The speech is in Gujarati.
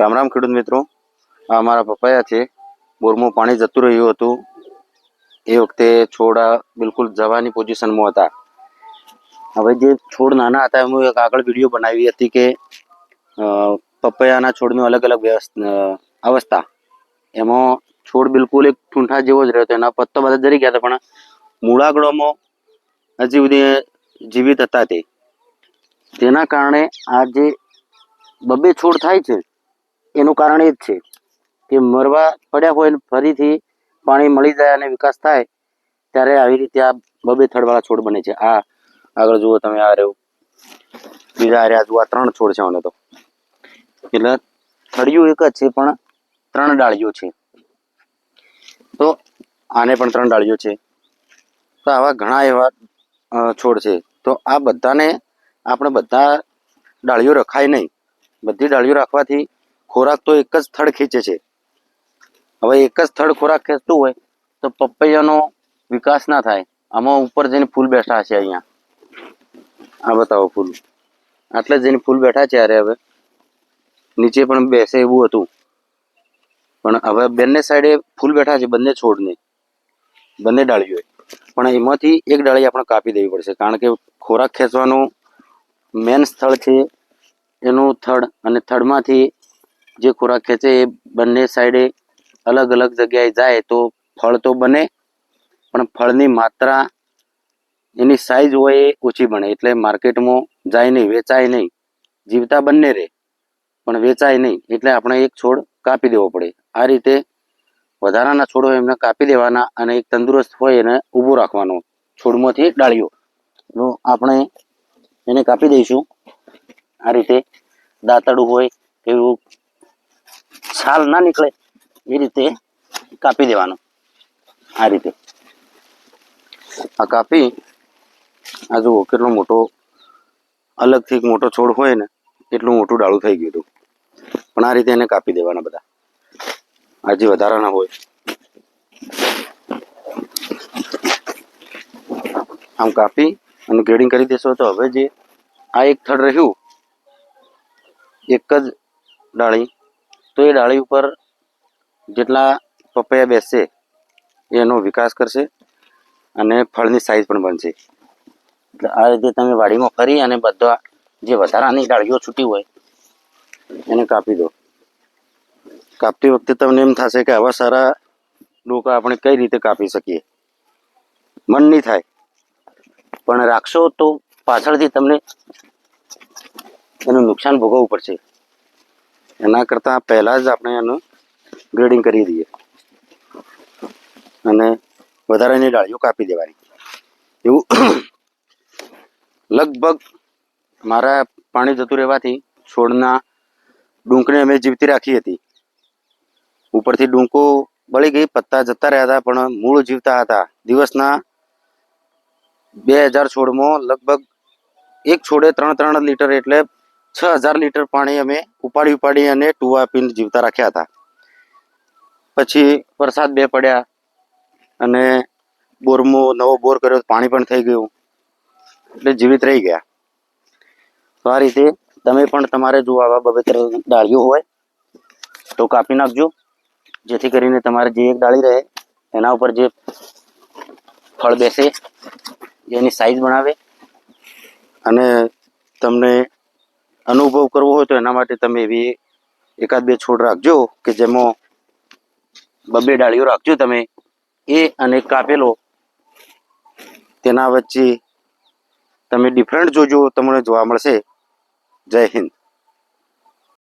રામ રામ ખેડૂત મિત્રો. આ અમારા પપૈયા છે. બોરમાં પાણી જતું રહ્યું હતું. એ વખતે છોડ બિલકુલ જવાની પોઝિશનમાં હતા. હવે જે છોડ નાના હતા એમાં એક આગળ વીડિયો બનાવી હતી કે પપૈયાના છોડની અલગ અલગ અવસ્થા. એમાં છોડ બિલકુલ એક ઠૂંઠા જેવો જ રહ્યો હતો. એના પત્તા બધા જરી ગયા હતા, પણ મૂળાગળોમાં હજી સુધી જીવિત હતા તે. તેના કારણે આ જે બબે છોડ થાય છે એનું કારણ એ જ છે કે મરવા પડ્યા હોય ફરીથી પાણી મળી જાય અને વિકાસ થાય, ત્યારે આવી રીતે આ બબે થડવાળા છોડ બને છે. આ આગળ જુઓ તમે, આ રહ્યું. બીજા આ રહ્યા, જુઓ ત્રણ છોડ છે મને તો. એટલે થળિયું એક જ છે, પણ ત્રણ ડાળીઓ છે. તો આને પણ ત્રણ ડાળીઓ છે. તો આવા ઘણા એવા છોડ છે. તો આ બધાને આપણે બધા ડાળીઓ રખાય નહીં. બધી ડાળીઓ રાખવાથી ખોરાક તો એક જ થડ ખેંચે છે. હવે એક જ સ્થળ ખોરાક ખેંચતું હોય તો પપૈયાનો વિકાસ ના થાય. આમાં ઉપર જઈને ફૂલ બેઠા છે અહીંયા. આ બતાવો ફૂલ. આટલે જઈને ફૂલ બેઠા છે અરે હવે. નીચે પણ બેસે એવું હતું. પણ હવે બંને સાઈડે ફૂલ બેઠા છે, બંને છોડને. બંને ડાળીઓએ. પણ એમાંથી એક ડાળી આપણે કાપી દેવી પડશે. કારણ કે ખોરાક ખેંચવાનું મેન સ્થળ છે એનું થડ. અને થડમાંથી જે ખોરાક ખેંચે એ બંને સાઈડે અલગ અલગ જગ્યાએ જાય તો ફળ તો બને, પણ ફળની માત્રા એની સાઈઝ હોય એ ઓછી બને. એટલે માર્કેટમાં જાય નહીં, વેચાય નહીં. જીવતા બંને રહે, પણ વેચાય નહીં. એટલે આપણે એક છોડ કાપી દેવો પડે. આ રીતે વધારાના છોડ હોય એમને કાપી દેવાના અને એક તંદુરસ્ત હોય એને ઊભો રાખવાનો છોડમાંથી ડાળીઓ. તો આપણે એને કાપી દઈશું. આ રીતે દાંતડું હોય એવું છાલ ના નીકળે એ રીતે કાપી દેવાનું. આ રીતે. આ કાપી, આ જુઓ કેટલો મોટો, અલગથી એક મોટો છોડ હોય ને, એટલું મોટું ડાળું થઈ ગયું હતું. પણ આ રીતે એને કાપી દેવાના બધા. આ વધારાના હોય. આમ કાપી અને ગ્રેડિંગ કરી દેશો તો હવે જે આ એક થડ રહ્યું, એક જ ડાળી તો એ ડાળી ઉપર જેટલા પપૈયા બેસશે એનો વિકાસ કરશે અને ફળની સાઈઝ પણ બનશે. એટલે આ રીતે તમે વાડીમાં ફરી અને બધા જે વધારાની ડાળીઓ છૂટી હોય, એને કાપી દો. કાપતી વખતે તમને એમ થશે કે આવા સારા ડોકા આપણે કઈ રીતે કાપી શકીએ? મન નહીં થાય. પણ રાખશો તો પાછળથી તમને એનું નુકસાન ભોગવવું પડશે. એના કરતાં પહેલાં જ આપણે એનું ગ્રેડિંગ કરી દઈએ. અને વધારાની ડાળીઓ કાપી દેવાની. એવું લગભગ મારા પાણી જતું રહેવાથી છોડના ડૂંકને અમે જીવતી રાખી હતી. ઉપરથી ડૂંકો બળી ગઈ, પત્તા જતા રહ્યા હતા, પણ મૂળ જીવતા હતા. દિવસના બે હજાર છોડમાં લગભગ એક છોડે ત્રણ ત્રણ લીટર એટલે છ હજાર લીટર પાણી અમે ઉપાડી ઉપાડી અને ટુવા પીને જીવતા રાખ્યા હતા. પછી વરસાદ બે પડ્યા અને બોરમાં, નવો બોર કર્યો, પાણી પણ થઈ ગયું. એટલે જીવિત રહી ગયા. તો આ રીતે તમે પણ તમારે જો આવા બબેતર ડાળીઓ હોય તો કાપી નાખજો. જેથી કરીને તમારે જે એક ડાળી રહે એના ઉપર જે ફળ બેસે એની સાઈઝ બનાવે અને તમને અનુભવ કરવો હોય તો એના માટે તમે એવી એકાદ બે છોડ રાખજો કે જેમાં બબે ડાળીઓ રાખજો તમે. એ અને કાપેલો તેના વચ્ચે તમે ડિફરન્ટ જોજો, તમને જોવા મળશે. જય હિન્દ.